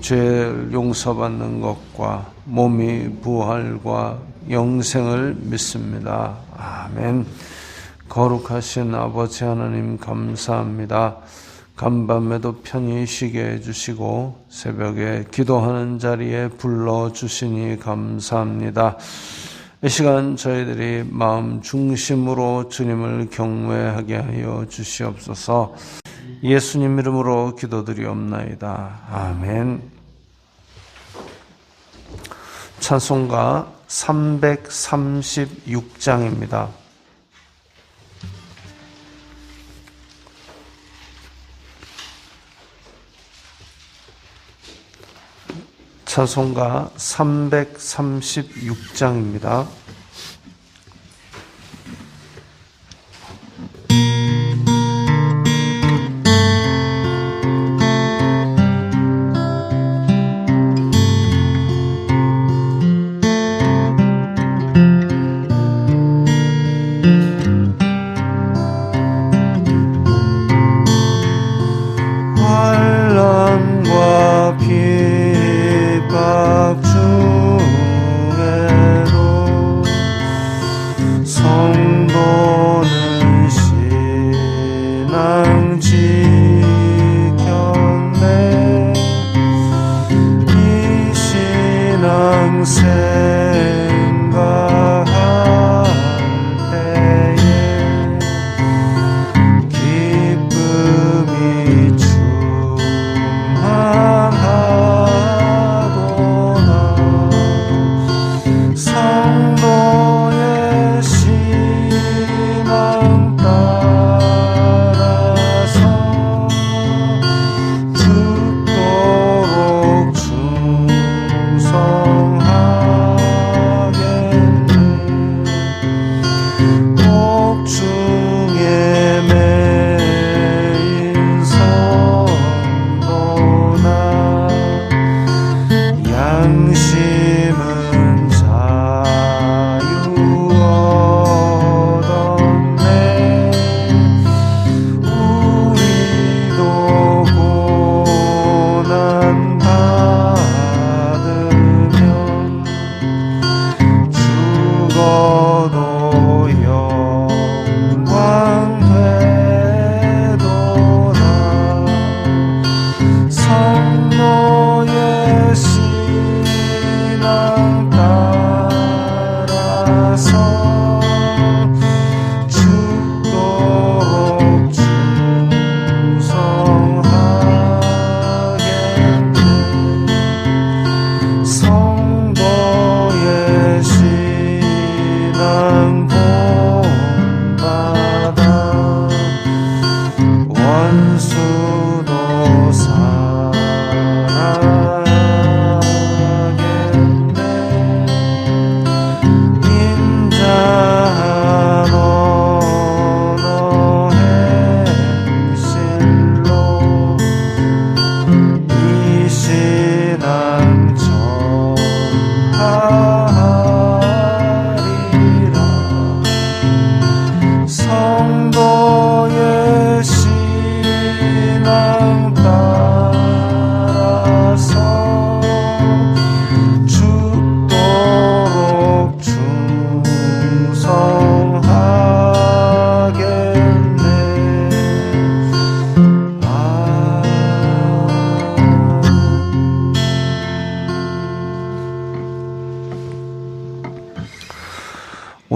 죄를 용서받는 것과 몸이 부활과 영생을 믿습니다. 아멘. 거룩하신 아버지 하나님 감사합니다. 간밤에도 편히 쉬게 해주시고 새벽에 기도하는 자리에 불러주시니 감사합니다. 이 시간 저희들이 마음 중심으로 주님을 경외하게 하여 주시옵소서 예수님 이름으로 기도드리옵나이다. 아멘. 찬송가 336장입니다. 찬송가 336장입니다.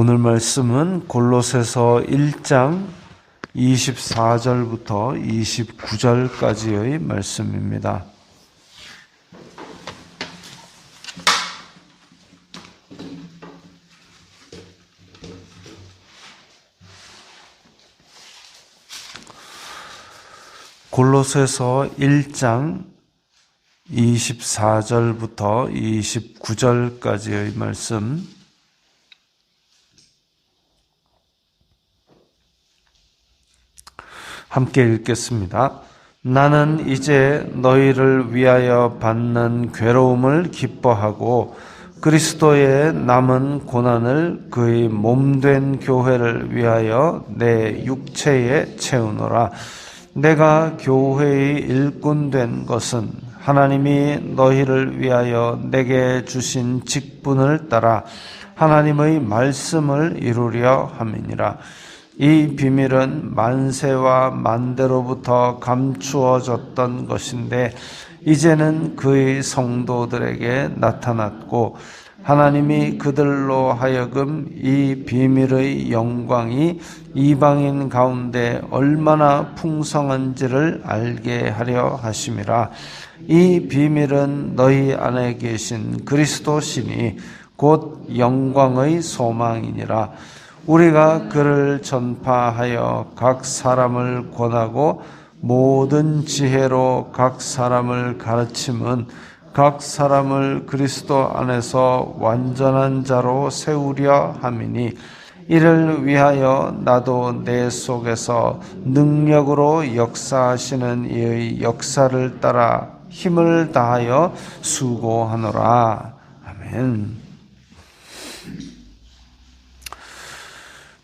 오늘 말씀은 골로새서 1장 24절부터 29절까지의 말씀입니다. 골로새서 1장 24절부터 29절까지의 말씀 함께 읽겠습니다. 나는 이제 너희를 위하여 받는 괴로움을 기뻐하고 그리스도의 남은 고난을 그의 몸된 교회를 위하여 내 육체에 채우노라. 내가 교회의 일꾼 된 것은 하나님이 너희를 위하여 내게 주신 직분을 따라 하나님의 말씀을 이루려 함이니라. 이 비밀은 만세와 만대로부터 감추어졌던 것인데 이제는 그의 성도들에게 나타났고 하나님이 그들로 하여금 이 비밀의 영광이 이방인 가운데 얼마나 풍성한지를 알게 하려 하심이라. 이 비밀은 너희 안에 계신 그리스도시니 곧 영광의 소망이니라. 우리가 그를 전파하여 각 사람을 권하고 모든 지혜로 각 사람을 가르침은 각 사람을 그리스도 안에서 완전한 자로 세우려 함이니 이를 위하여 나도 내 속에서 능력으로 역사하시는 이의 역사를 따라 힘을 다하여 수고하노라. 아멘.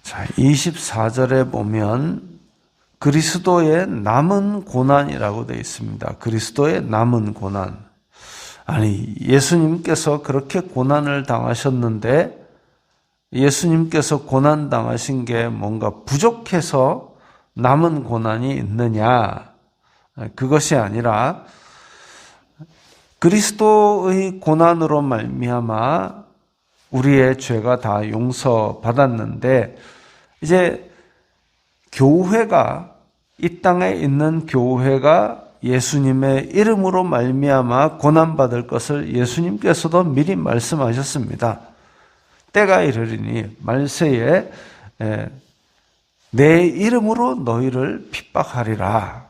자, 24절에 보면 그리스도의 남은 고난이라고 되어 있습니다. 그리스도의 남은 고난. 아니, 예수님께서 그렇게 고난을 당하셨는데 예수님께서 고난 당하신 게 뭔가 부족해서 남은 고난이 있느냐? 그것이 아니라 그리스도의 고난으로 말미암아 우리의 죄가 다 용서받았는데 이제 교회가 이 땅에 있는 교회가 예수님의 이름으로 말미암아 고난 받을 것을 예수님께서도 미리 말씀하셨습니다. 때가 이르리니 말세에 내 이름으로 너희를 핍박하리라.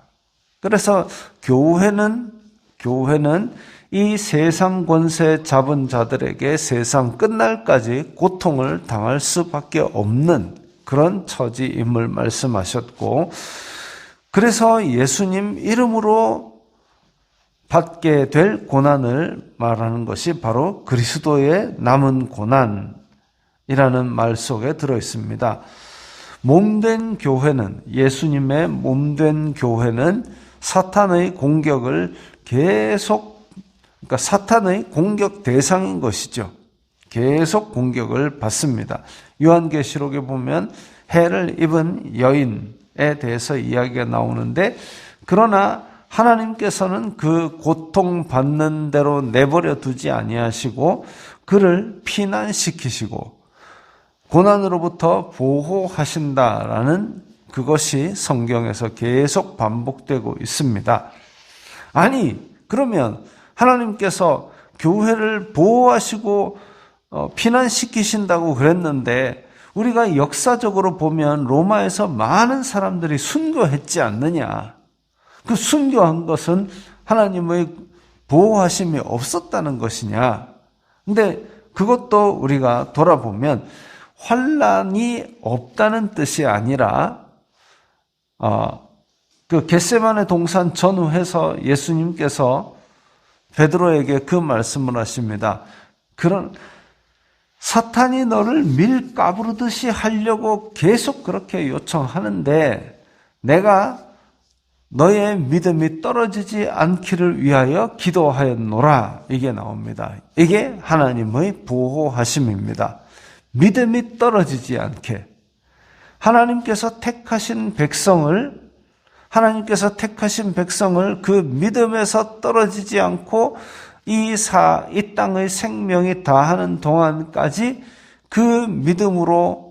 그래서 교회는 교회는 이 세상 권세 잡은 자들에게 세상 끝날까지 고통을 당할 수밖에 없는 그런 처지임을 말씀하셨고 그래서 예수님 이름으로 받게 될 고난을 말하는 것이 바로 그리스도의 남은 고난이라는 말 속에 들어 있습니다. 몸된 교회는 예수님의 몸된 교회는 사탄의 공격을 계속 그러니까 사탄의 공격 대상인 것이죠. 계속 공격을 받습니다. 요한계시록에 보면 해를 입은 여인 에 대해서 이야기가 나오는데 그러나 하나님께서는 그 고통 받는 대로 내버려 두지 아니하시고 그를 피난시키시고 고난으로부터 보호하신다라는 그것이 성경에서 계속 반복되고 있습니다. 아니, 그러면 하나님께서 교회를 보호하시고 어, 피난시키신다고 그랬는데 우리가 역사적으로 보면 로마에서 많은 사람들이 순교했지 않느냐. 그 순교한 것은 하나님의 보호하심이 없었다는 것이냐. 근데 그것도 우리가 돌아보면 환란이 없다는 뜻이 아니라 어, 그 겟세만의 동산 전후해서 예수님께서 베드로에게 그 말씀을 하십니다. 그런 사탄이 너를 밀 까부르듯이 하려고 계속 그렇게 요청하는데 내가 너의 믿음이 떨어지지 않기를 위하여 기도하였노라. 이게 나옵니다. 이게 하나님의 보호하심입니다. 믿음이 떨어지지 않게. 하나님께서 택하신 백성을, 하나님께서 택하신 백성을 그 믿음에서 떨어지지 않고 이 사, 이 땅의 생명이 다하는 동안까지 그 믿음으로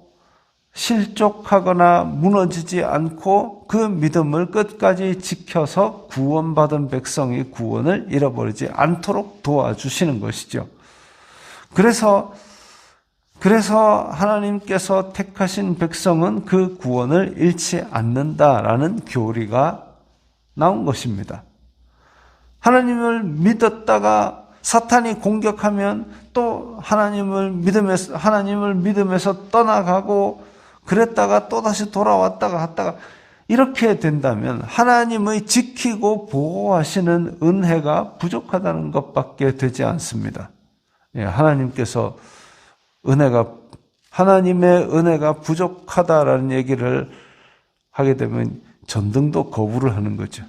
실족하거나 무너지지 않고 그 믿음을 끝까지 지켜서 구원받은 백성이 구원을 잃어버리지 않도록 도와주시는 것이죠. 그래서 그래서 하나님께서 택하신 백성은 그 구원을 잃지 않는다라는 교리가 나온 것입니다. 하나님을 믿었다가 사탄이 공격하면 또 하나님을 믿음에서 하나님을 믿음에서 떠나가고 그랬다가 또 다시 돌아왔다가 갔다가 이렇게 된다면 하나님의 지키고 보호하시는 은혜가 부족하다는 것밖에 되지 않습니다. 예, 하나님께서 은혜가 하나님의 은혜가 부족하다라는 얘기를 하게 되면 전등도 거부를 하는 거죠.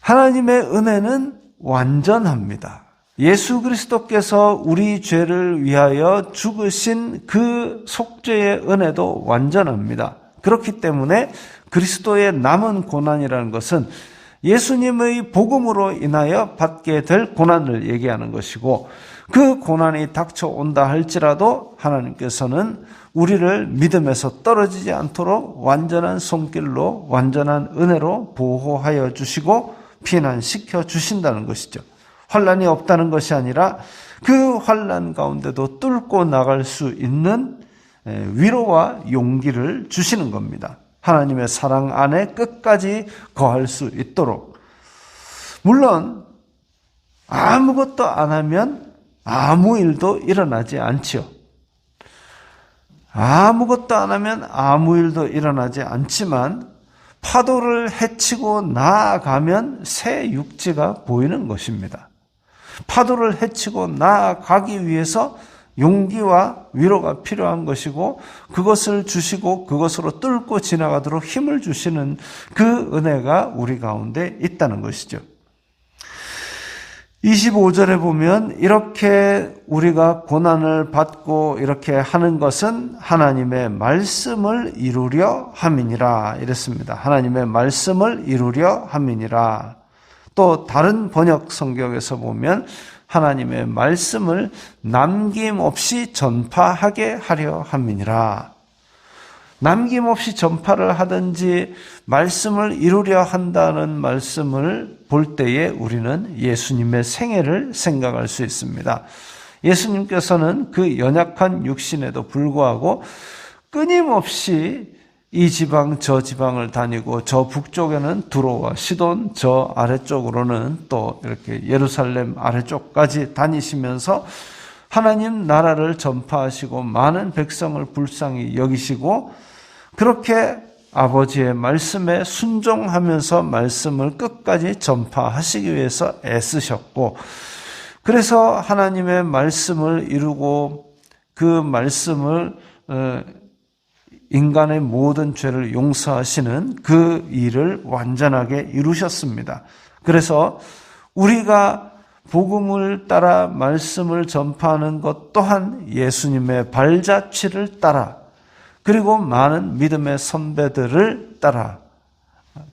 하나님의 은혜는 완전합니다. 예수 그리스도께서 우리 죄를 위하여 죽으신 그 속죄의 은혜도 완전합니다. 그렇기 때문에 그리스도의 남은 고난이라는 것은 예수님의 복음으로 인하여 받게 될 고난을 얘기하는 것이고 그 고난이 닥쳐온다 할지라도 하나님께서는 우리를 믿음에서 떨어지지 않도록 완전한 손길로 완전한 은혜로 보호하여 주시고 피난시켜 주신다는 것이죠. 환란이 없다는 것이 아니라 그 환란 가운데도 뚫고 나갈 수 있는 위로와 용기를 주시는 겁니다. 하나님의 사랑 안에 끝까지 거할 수 있도록. 물론 아무것도 안 하면 아무 일도 일어나지 않지요. 아무것도 안 하면 아무 일도 일어나지 않지만 파도를 헤치고 나아가면 새 육지가 보이는 것입니다. 파도를 헤치고 나아가기 위해서 용기와 위로가 필요한 것이고 그것을 주시고 그것으로 뚫고 지나가도록 힘을 주시는 그 은혜가 우리 가운데 있다는 것이죠. 25절에 보면 이렇게 우리가 고난을 받고 이렇게 하는 것은 하나님의 말씀을 이루려 함이니라 이랬습니다. 하나님의 말씀을 이루려 함이니라. 또 다른 번역 성경에서 보면 하나님의 말씀을 남김없이 전파하게 하려 함이니라. 남김없이 전파를 하든지 말씀을 이루려 한다는 말씀을 볼 때에 우리는 예수님의 생애를 생각할 수 있습니다. 예수님께서는 그 연약한 육신에도 불구하고 끊임없이 이 지방 저 지방을 다니고 저 북쪽에는 두로와 시돈 저 아래쪽으로는 또 이렇게 예루살렘 아래쪽까지 다니시면서 하나님 나라를 전파하시고 많은 백성을 불쌍히 여기시고 그렇게 아버지의 말씀에 순종하면서 말씀을 끝까지 전파하시기 위해서 애쓰셨고 그래서 하나님의 말씀을 이루고 그 말씀을 어, 인간의 모든 죄를 용서하시는 그 일을 완전하게 이루셨습니다. 그래서 우리가 복음을 따라 말씀을 전파하는 것 또한 예수님의 발자취를 따라 그리고 많은 믿음의 선배들을 따라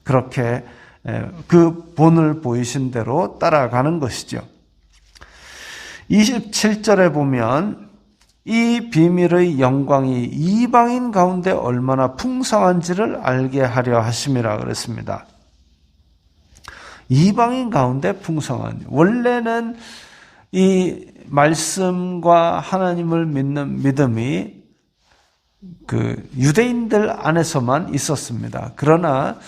그렇게 그 본을 보이신 대로 따라가는 것이죠. 27절에 보면 이 비밀의 영광이 이방인 가운데 얼마나 풍성한지를 알게 하려 하심이라 그랬습니다. 이방인 가운데 풍성한 원래는 이 말씀과 하나님을 믿는 믿음이 그 유대인들 안에서만 있었습니다. 그러나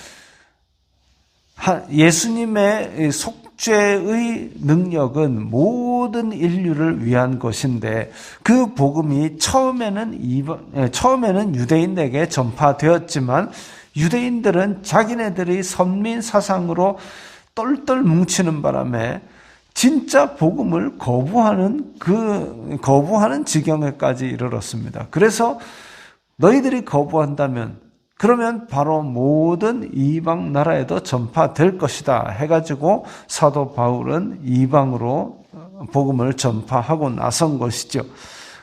예수님의 속 속죄의 능력은 모든 인류를 위한 것인데 그 복음이 처음에는 예, 처음에는 유대인에게 전파되었지만 유대인들은 자기네들이 선민 사상으로 똘똘 뭉치는 바람에 진짜 복음을 거부하는 그 거부하는 지경에까지 이르렀습니다. 그래서 너희들이 거부한다면 그러면 바로 모든 이방 나라에도 전파될 것이다 해가지고 사도 바울은 이방으로 복음을 전파하고 나선 것이죠.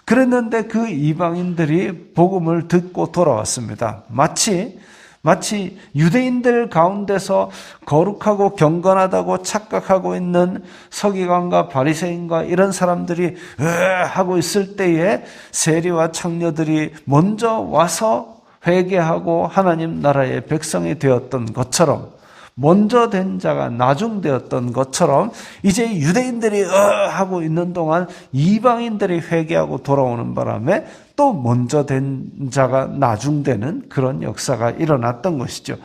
그랬는데 그 이방인들이 복음을 듣고 돌아왔습니다. 마치 마치 유대인들 가운데서 거룩하고 경건하다고 착각하고 있는 서기관과 바리새인과 이런 사람들이 으 하고 있을 때에 세리와 창녀들이 먼저 와서 회개하고 하나님 나라의 백성이 되었던 것처럼 먼저 된 자가 나중 되었던 것처럼 이제 유대인들이 어 하고 있는 동안 이방인들이 회개하고 돌아오는 바람에 또 먼저 된 자가 나중 되는 그런 역사가 일어났던 것이죠.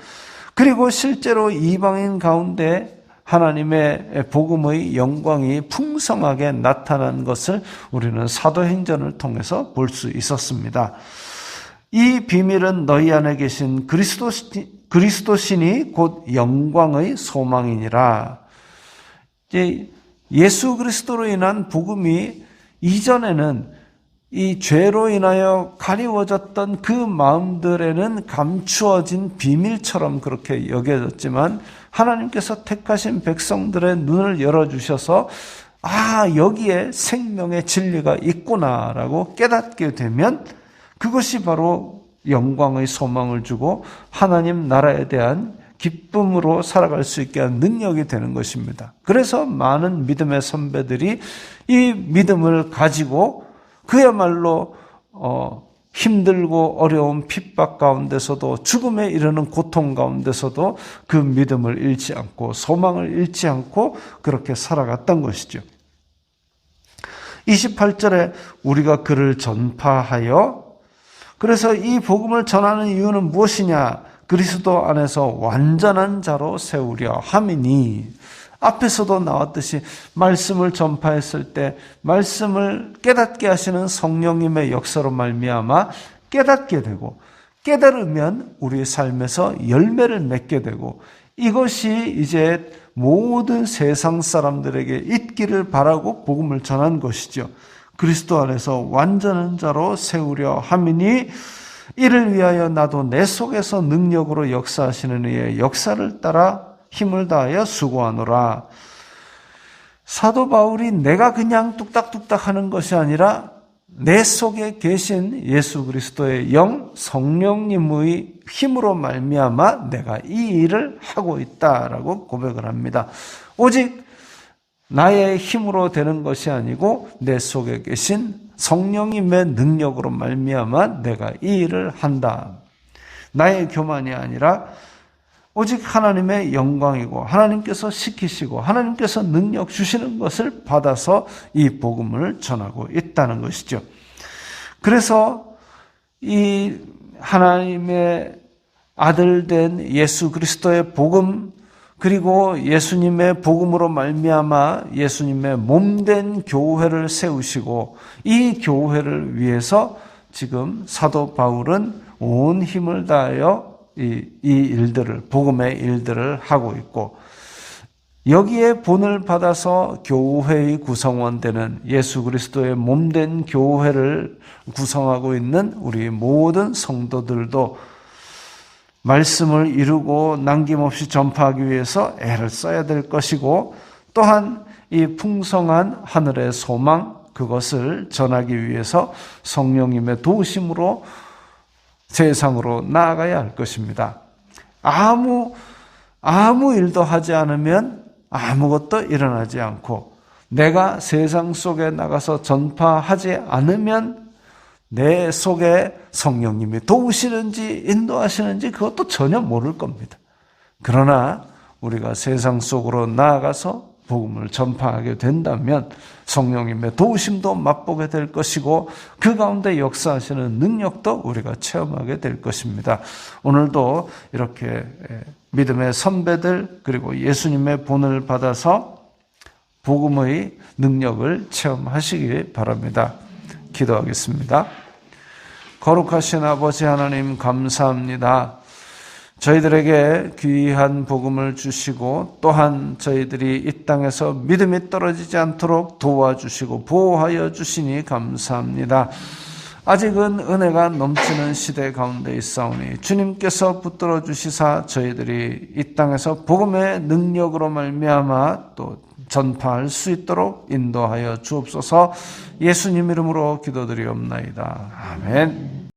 그리고 실제로 이방인 가운데 하나님의 복음의 영광이 풍성하게 나타난 것을 우리는 사도행전을 통해서 볼 수 있었습니다. 이 비밀은 너희 안에 계신 그리스도 그리스도 신이 곧 영광의 소망이니라. 이제 예수 그리스도로 인한 복음이 이전에는 이 죄로 인하여 가리워졌던 그 마음들에는 감추어진 비밀처럼 그렇게 여겨졌지만 하나님께서 택하신 백성들의 눈을 열어주셔서 아, 여기에 생명의 진리가 있구나라고 깨닫게 되면 그것이 바로 영광의 소망을 주고 하나님 나라에 대한 기쁨으로 살아갈 수 있게 한 능력이 되는 것입니다. 그래서 많은 믿음의 선배들이 이 믿음을 가지고 그야말로 어, 힘들고 어려운 핍박 가운데서도 죽음에 이르는 고통 가운데서도 그 믿음을 잃지 않고 소망을 잃지 않고 그렇게 살아갔던 것이죠. 28절에 우리가 그를 전파하여 그래서 이 복음을 전하는 이유는 무엇이냐? 그리스도 안에서 완전한 자로 세우려 함이니 앞에서도 나왔듯이 말씀을 전파했을 때 말씀을 깨닫게 하시는 성령님의 역사로 말미암아 깨닫게 되고 깨달으면 우리의 삶에서 열매를 맺게 되고 이것이 이제 모든 세상 사람들에게 있기를 바라고 복음을 전한 것이죠. 그리스도 안에서 완전한 자로 세우려 함이니 이를 위하여 나도 내 속에서 능력으로 역사하시는 이의 역사를 따라 힘을 다하여 수고하노라. 사도 바울이 내가 그냥 뚝딱뚝딱 하는 것이 아니라 내 속에 계신 예수 그리스도의 영 성령님의 힘으로 말미암아 내가 이 일을 하고 있다라고 고백을 합니다. 오직 나의 힘으로 되는 것이 아니고 내 속에 계신 성령님의 능력으로 말미암아 내가 이 일을 한다. 나의 교만이 아니라 오직 하나님의 영광이고 하나님께서 시키시고 하나님께서 능력 주시는 것을 받아서 이 복음을 전하고 있다는 것이죠. 그래서 이 하나님의 아들 된 예수 그리스도의 복음 그리고 예수님의 복음으로 말미암아 예수님의 몸된 교회를 세우시고 이 교회를 위해서 지금 사도 바울은 온 힘을 다하여 이, 이 일들을 복음의 일들을 하고 있고 여기에 본을 받아서 교회의 구성원 되는 예수 그리스도의 몸된 교회를 구성하고 있는 우리 모든 성도들도 말씀을 이루고 남김없이 전파하기 위해서 애를 써야 될 것이고 또한 이 풍성한 하늘의 소망 그것을 전하기 위해서 성령님의 도우심으로 세상으로 나아가야 할 것입니다. 아무 아무 일도 하지 않으면 아무것도 일어나지 않고 내가 세상 속에 나가서 전파하지 않으면 내 속에 성령님이 도우시는지 인도하시는지 그것도 전혀 모를 겁니다. 그러나 우리가 세상 속으로 나아가서 복음을 전파하게 된다면 성령님의 도우심도 맛보게 될 것이고 그 가운데 역사하시는 능력도 우리가 체험하게 될 것입니다. 오늘도 이렇게 믿음의 선배들 그리고 예수님의 본을 받아서 복음의 능력을 체험하시기 바랍니다. 기도하겠습니다. 거룩하신 아버지 하나님 감사합니다. 저희들에게 귀한 복음을 주시고 또한 저희들이 이 땅에서 믿음이 떨어지지 않도록 도와주시고 보호하여 주시니 감사합니다. 아직은 은혜가 넘치는 시대 가운데 있사오니 주님께서 붙들어 주시사 저희들이 이 땅에서 복음의 능력으로 말미암아 또 전파할 수 있도록 인도하여 주옵소서 예수님 이름으로 기도드리옵나이다. 아멘.